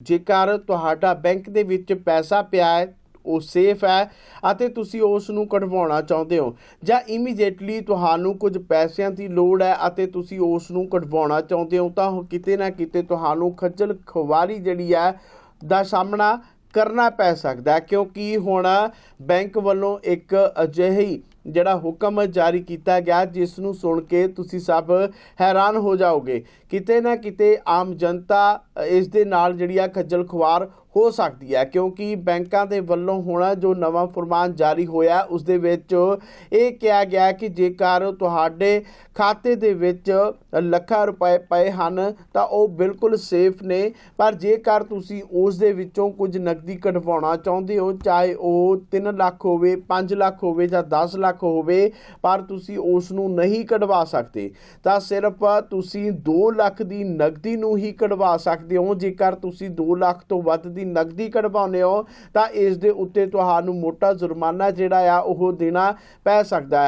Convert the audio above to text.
ਜੇਕਰ ਤੁਹਾਡਾ ਬੈਂਕ ਦੇ ਵਿੱਚ ਪੈਸਾ ਪਿਆ ਹੈ, ਉਹ ਸੇਫ ਹੈ ਅਤੇ ਤੁਸੀਂ ਉਸ ਨੂੰ ਕਢਵਾਉਣਾ ਚਾਹੁੰਦੇ ਹੋ, ਜਾਂ ਇਮੀਡੀਏਟਲੀ ਤੁਹਾਨੂੰ ਕੁਝ ਪੈਸਿਆਂ ਦੀ ਲੋੜ ਹੈ ਅਤੇ ਤੁਸੀਂ ਉਸ ਨੂੰ ਕਢਵਾਉਣਾ ਚਾਹੁੰਦੇ ਹੋ, ਤਾਂ ਕਿਤੇ ਨਾ ਕਿਤੇ ਤੁਹਾਨੂੰ ਖੱਜਲ ਖੁਆਰੀ ਜਿਹੜੀ ਹੈ, ਦਾ ਸਾਹਮਣਾ ਕਰਨਾ ਪੈ ਸਕਦਾ ਕਿਉਂਕਿ ਹੁਣ ਬੈਂਕ ਵੱਲੋਂ ਇੱਕ ਅਜਿਹੀ ਜਿਹੜਾ ਹੁਕਮ ਜਾਰੀ ਕੀਤਾ ਗਿਆ, ਜਿਸ ਨੂੰ ਸੁਣ ਕੇ ਤੁਸੀਂ ਸਭ ਹੈਰਾਨ ਹੋ ਜਾਓਗੇ। ਕਿਤੇ ਨਾ ਕਿਤੇ ਆਮ ਜਨਤਾ ਇਸ ਦੇ ਨਾਲ ਜਿਹੜੀ ਆ ਖੱਜਲ ਖੁਆਰ ਹੋ ਸਕਦੀ ਹੈ, ਕਿਉਂਕਿ ਬੈਂਕਾਂ ਦੇ ਵੱਲੋਂ ਹੁਣ ਜੋ ਨਵਾਂ ਫਰਮਾਨ ਜਾਰੀ ਹੋਇਆ, ਉਸ ਦੇ ਵਿੱਚ ਇਹ ਕਿਹਾ ਗਿਆ ਕਿ ਜੇਕਰ ਤੁਹਾਡੇ ਖਾਤੇ ਦੇ ਵਿੱਚ ਲੱਖਾਂ ਰੁਪਏ ਪਏ ਹਨ, ਤਾਂ ਉਹ ਬਿਲਕੁਲ ਸੇਫ ਨੇ। ਪਰ ਜੇਕਰ ਤੁਸੀਂ ਉਸ ਦੇ ਵਿੱਚੋਂ ਕੁਝ ਨਕਦੀ ਕਢਵਾਉਣਾ ਚਾਹੁੰਦੇ ਹੋ, ਚਾਹੇ ਉਹ 3 ਲੱਖ ਹੋਵੇ 5 ਲੱਖ ਹੋਵੇ ਜਾਂ 10 ਲੱਖ ਹੋਵੇ, ਪਰ ਤੁਸੀਂ ਉਸ ਨੂੰ ਨਹੀਂ ਕਢਵਾ ਸਕਦੇ। ਤਾਂ ਸਿਰਫ ਤੁਸੀਂ 2 ਲੱਖ ਦੀ ਨਕਦੀ ਨੂੰ ਹੀ ਕਢਵਾ ਸਕਦੇ ਹੋ। ਜੇਕਰ ਤੁਸੀਂ 2 ਲੱਖ ਤੋਂ ਵੱਧ ਦੀ ਨਕਦੀ ਕਢਵਾਉਂਦੇ ਹੋ, ਤਾਂ ਇਸ ਦੇ ਉੱਤੇ ਤੁਹਾਨੂੰ ਮੋਟਾ ਜੁਰਮਾਨਾ ਜਿਹੜਾ ਆ, ਉਹ ਦੇਣਾ ਪੈ ਸਕਦਾ ਹੈ।